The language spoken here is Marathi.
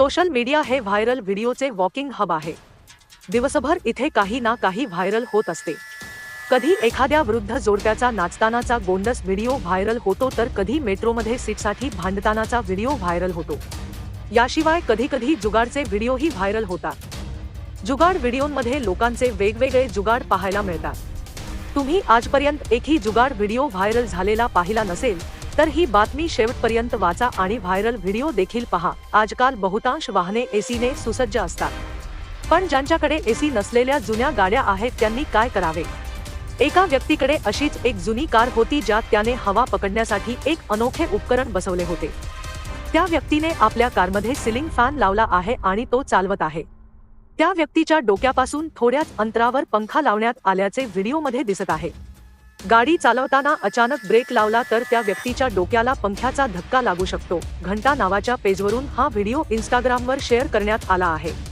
सोशल मीडिया हे व्हायरल व्हिडिओचे वॉकिंग हब आहे. दिवसभर इथे काही ना काही व्हायरल होत असते. कधी एखाद्या वृद्ध जोडप्याचा नाचतानाचा गोंडस व्हिडिओ व्हायरल होतो तर कधी मेट्रोमध्ये सीटसाठी भांडतानाचा व्हिडिओ व्हायरल होतो. याशिवाय कधी कधी जुगाडचे व्हिडिओही व्हायरल होतात. जुगाड व्हिडिओमध्ये लोकांचे वेगवेगळे जुगाड पाहायला मिळतात. तुम्ही आजपर्यंत एकही जुगाड व्हिडिओ व्हायरल झालेला पाहिला नसेल तर ही बातमी शेवटपर्यंत वाचा आणि व्हायरल व्हिडिओ देखील पहा. आजकाल बहुतांश वाहने एसीने सुसज्ज असतात. पण ज्यांच्याकडे एसी नसलेल्या जुन्या गाड्या आहेत त्यांनी काय करावे? एका व्यक्तीकडे अशीच एक जुनी कार होती ज्यात त्याने हवा पकडण्यासाठी एक अनोखे उपकरण बसवले होते. त्या व्यक्तीने आपल्या कारमध्ये सिलिंग फॅन लावला आहे आणि तो चालवत आहे. त्या व्यक्तीच्या डोक्यापासून थोड्याच अंतरावर पंखा लावण्यात आल्याचे व्हिडिओमध्ये दिसत आहे. गाडी चालवताना अचानक ब्रेक लावला तर त्या व्यक्तीच्या डोक्याला पंख्याचा धक्का लागू शकतो. घंटा नावाच्या पेजवरून हा व्हिडिओ इंस्टाग्रामवर शेअर करण्यात आला आहे.